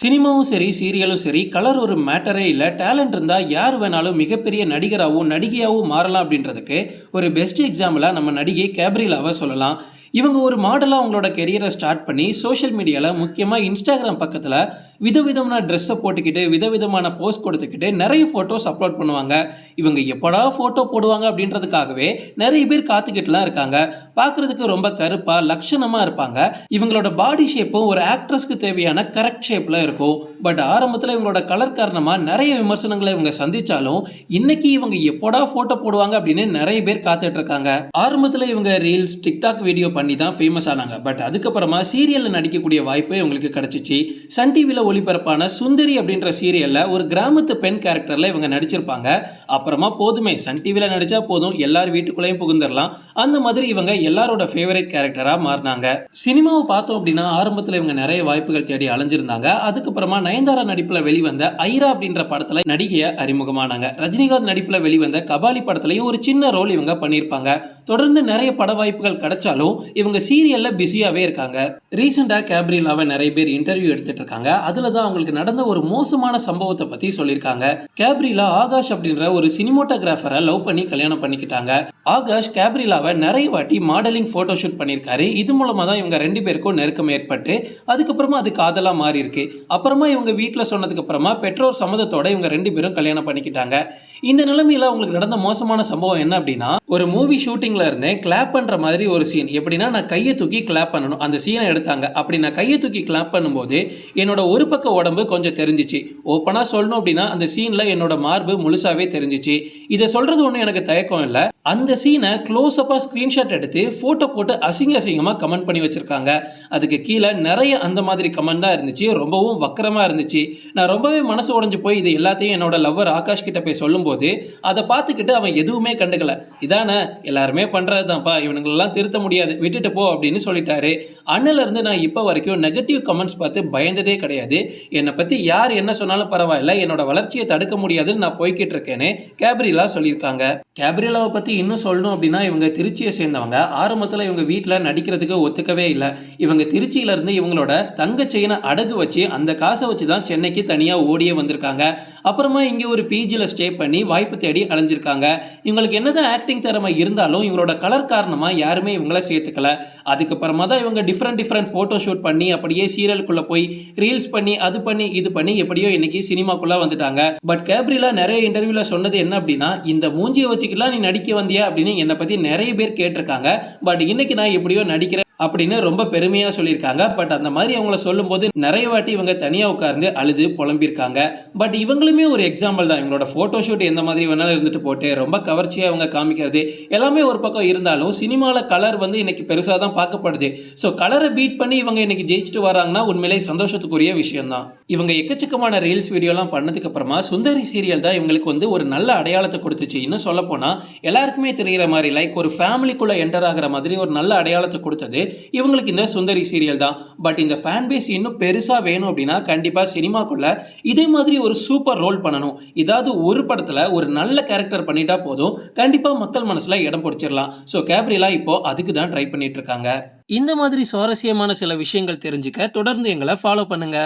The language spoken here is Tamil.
சினிமாவும் சரி சீரியலும் சரி கலர் ஒரு மேட்டரே இல்லை. டேலண்ட் இருந்தால் யார் வேணாலும் மிகப்பெரிய நடிகராகவும் நடிகையாகவும் மாறலாம் அப்படின்றதுக்கு ஒரு பெஸ்ட் எக்ஸாம்பிளாக நம்ம நடிகை கேப்ரிலாவை சொல்லலாம். இவங்க ஒரு மாடலாக அவங்களோட கெரியரை ஸ்டார்ட் பண்ணி சோஷியல் மீடியாவில் முக்கியமாக இன்ஸ்டாகிராம் பக்கத்தில் விதவிதமான ட்ரெஸ்ஸை போட்டுக்கிட்டு விதவிதமான போஸ்ட் கொடுத்துக்கிட்டு நிறைய ஃபோட்டோஸ் அப்லோட் பண்ணுவாங்க. இவங்க எப்படா ஃபோட்டோ போடுவாங்க அப்படின்றதுக்காகவே நிறைய பேர் காத்துக்கிட்டுலாம் இருக்காங்க. பார்க்குறதுக்கு ரொம்ப கருப்பாக லட்சணமாக இருப்பாங்க. இவங்களோட பாடி ஷேப்பும் ஒரு ஆக்ட்ரஸ்க்கு தேவையான கரெக்ட் ஷேப்பில் இருக்கும். பட் ஆரம்பத்தில் இவங்களோட கலர் காரணமாக நிறைய விமர்சனங்களை இவங்க சந்திச்சாலும் இன்னைக்கு இவங்க எப்போடா ஃபோட்டோ போடுவாங்க அப்படின்னு நிறைய பேர் காத்துட்டு இருக்காங்க. ஆரம்பத்தில் இவங்க ரீல்ஸ் டிக்டாக் வீடியோ பண்ணி தான் ஃபேமஸ் ஆனாங்க. பட் அதுக்கப்புறமா சீரியலில் நடிக்கக்கூடிய வாய்ப்பு இவங்களுக்கு கிடைச்சிச்சு. சன் டிவியில் ஒளிபரப்பான சுந்தரி அப்படின்ற சீரியலில் ஒரு கிராமத்து பெண் கேரக்டரில் இவங்க நடிச்சிருப்பாங்க. அப்புறமா போதுமே சன் டிவியில் நடித்தா போதும் எல்லார் வீட்டுக்குள்ளேயும் புகுந்துடலாம். அந்த மாதிரி இவங்க எல்லாரோட ஃபேவரட் கேரக்டராக மாறினாங்க. சினிமாவை பார்த்தோம் அப்படின்னா ஆரம்பத்தில் இவங்க நிறைய வாய்ப்புகள் தேடி அலைஞ்சிருந்தாங்க. அதுக்கப்புறமா நயன்தாரா நடிப்பில் வெளிவந்த ஐரா அப்படின்ற படத்தில் நடிகையை அறிமுகமானாங்க. ரஜினிகாந்த் நடிப்பில் வெளிவந்த கபாலி படத்துலையும் ஒரு சின்ன ரோல் இவங்க பண்ணியிருப்பாங்க. தொடர்ந்து நிறைய பட வாய்ப்புகள் கிடைச்சாலும் இவங்க சீரியல்ல பிஸியாவே இருக்காங்க. ரீசெண்டாக கேப்ரியலாவை நிறைய பேர் இன்டர்வியூ எடுத்துட்டு இருக்காங்க அதில் தான் அவங்களுக்கு நடந்த ஒரு மோசமான சம்பவத்தை பற்றி சொல்லியிருக்காங்க. கேப்ரிலா ஆகாஷ் அப்படின்ற ஒரு சினிமோட்டோகிராஃபரை லவ் பண்ணி கல்யாணம் பண்ணிக்கிட்டாங்க. ஆகாஷ் கேப்ரிலாவை நிறைய வாட்டி மாடலிங் ஃபோட்டோ ஷூட் பண்ணியிருக்காரு. இது மூலமாக தான் இவங்க ரெண்டு பேருக்கும் நெருக்கம் ஏற்பட்டு அதுக்கப்புறமா அது காதலாக மாறி இருக்கு அப்புறமா இவங்க அவங்க வீட்டில் சொன்னதுக்கு அப்புறமா பெற்றோர் சம்மதத்தோட இவங்க ரெண்டு பேரும் கல்யாணம் பண்ணிக்கிட்டாங்க. இந்த நிலைமையில அவங்களுக்கு நடந்த மோசமான சம்பவம் என்ன அப்படின்னா ஒரு மூவி ஷூட்டிங்ல இருந்தே கிளாப் பண்ற மாதிரி ஒரு சீன் எப்படின்னா நான் கையை தூக்கி கிளாப் பண்ணணும். அந்த சீனை எடுத்தாங்க. அப்படி நான் கையை தூக்கி கிளாப் பண்ணும்போது என்னோட ஒரு பக்க உடம்பு கொஞ்சம் தெரிஞ்சிச்சு. ஓப்பனா சொல்லணும் அப்படின்னா அந்த சீன்ல என்னோட மார்பு முழுசாவே தெரிஞ்சிச்சு. இதை சொல்றது ஒன்றும் எனக்கு தயக்கம் இல்லை. அந்த சீனை க்ளோஸ் அப்பாக ஸ்க்ரீன்ஷாட் எடுத்து ஃபோட்டோ போட்டு அசிங்க அசிங்கமாக கமெண்ட் பண்ணி வச்சுருக்காங்க. அதுக்கு கீழே நிறைய அந்த மாதிரி கமெண்ட்டாக இருந்துச்சு. ரொம்பவும் வக்கரமாக இருந்துச்சு. நான் ரொம்பவே மனசு உடைஞ்சு போய் இது எல்லாத்தையும் என்னோட லவ்வர் ஆகாஷ் கிட்ட போய் சொல்லும்போது அதை பார்த்துக்கிட்டு அவன் எதுவுமே கண்டுக்கல. இதானே எல்லாருமே பண்ணுறது தான்ப்பா இவனுங்களெல்லாம் திருத்த முடியாது விட்டுட்டு போ அப்படின்னு சொல்லிட்டாரு. அண்ணிலேருந்து நான் இப்போ வரைக்கும் நெகட்டிவ் கமெண்ட்ஸ் பார்த்து பயந்ததே கிடையாது. என்னை பற்றி யார் என்ன சொன்னாலும் பரவாயில்ல. என்னோட வளர்ச்சியை தடுக்க முடியாதுன்னு நான் போய்கிட்டு இருக்கேன்னு கேப்ரிலா சொல்லியிருக்காங்க. கேப்ரிலாவை பற்றி இன்னும் சொல்லணும் அப்படின்னா இவங்க திருச்சியை சேர்ந்தவங்க. ஆரம்பத்தில் இவங்க வீட்டில் நடிக்கிறதுக்கு ஒத்துக்கவே இல்லை. இவங்க திருச்சியிலேருந்து இவங்களோட தங்க செயினை அடகு வச்சு அந்த காசை வச்சு தான் சென்னைக்கு தனியாக ஓடியே வந்திருக்காங்க. அப்புறமா இங்கே ஒரு பிஜியில் ஸ்டே பண்ணி வாய்ப்பு தேடி அலைஞ்சிருக்காங்க. இவங்களுக்கு என்னதான் ஆக்டிங் திறமை இருந்தாலும் இவங்களோட கலர் காரணமாக யாருமே இவங்கள சேர்த்துக்கல. அதுக்கப்புறமா தான் இவங்க டிஃப்ரெண்ட் டிஃப்ரெண்ட் ஃபோட்டோ ஷூட் பண்ணி அப்படியே சீரியலுக்குள்ளே போய் ரீல்ஸ் பண்ணி அது பண்ணி இது பண்ணி எப்படியோ இன்னைக்கு சினிமாக்குள்ளே வந்துட்டாங்க. பட் கேப்ரிலா நிறைய இன்டர்வியூவில் சொன்னது என்ன அப்படின்னா இந்த மூஞ்சியை வச்சுக்கலாம் நீ நடிக்க வந்தியா அப்படின்னு என்னை பற்றி நிறைய பேர் கேட்டிருக்காங்க. பட் இன்னைக்கு நான் எப்படியோ நடிக்கிறேன். அப்படின்னு ரொம்ப பெருமையாக சொல்லியிருக்காங்க. பட் அந்த மாதிரி அவங்கள சொல்லும்போது நிறைய வாட்டி இவங்க தனியாக உட்கார்ந்து அழுது புலம்பியிருக்காங்க. பட் இவங்களுமே ஒரு எக்ஸாம்பிள் தான். இவங்களோட ஃபோட்டோ ஷூட் எந்த மாதிரி வேணாலும் இருந்துட்டு போட்டு ரொம்ப கவர்ச்சியாக அவங்க காமிக்கிறது எல்லாமே ஒரு பக்கம் இருந்தாலும் சினிமாவில் கலர் வந்து இன்னைக்கு பெருசாக தான் பார்க்கப்படுது. ஸோ கலரை பீட் பண்ணி இவங்க இன்னைக்கு ஜெயிச்சுட்டு வராங்கன்னா உண்மையிலே சந்தோஷத்துக்குரிய விஷயம் தான். இவங்க எக்கச்சக்கமான ரீல்ஸ் வீடியோலாம் பண்ணதுக்கு அப்புறமா சுந்தரி சீரியல் தான் இவங்களுக்கு வந்து ஒரு நல்ல அடையாளத்தை கொடுத்துச்சு. இன்னும் சொல்ல போனால் எல்லாருக்குமே தெரிகிற மாதிரி லைக் ஒரு ஃபேமிலிக்குள்ளே என்டர் ஆகிற மாதிரி ஒரு நல்ல அடையாளத்தை கொடுத்தது. இவங்களுக்கு இந்த சுந்தரி சீரியல் தான். பட் இந்த ஃபேன் பேஸ் இன்னும் பெருசாக வேணும் அப்படின்னா கண்டிப்பாக சினிமாக்குள்ள இதே மாதிரி ஒரு சூப்பர் ரோல் பண்ணணும். ஏதாவது ஒரு படத்தில் ஒரு நல்ல கேரக்டர் பண்ணிட்டா போதும். கண்டிப்பாக மக்கள் மனசில் இடம் பிடிச்சிடலாம் ஸோ கேப்ரிலா இப்போ அதுக்கு தான் ட்ரை பண்ணிட்டு இருக்காங்க. இந்த மாதிரி சுவாரஸ்யமான சில விஷயங்கள் தெரிஞ்சுக்க தொடர்ந்து எங்களை ஃபாலோ பண்ணுங்க.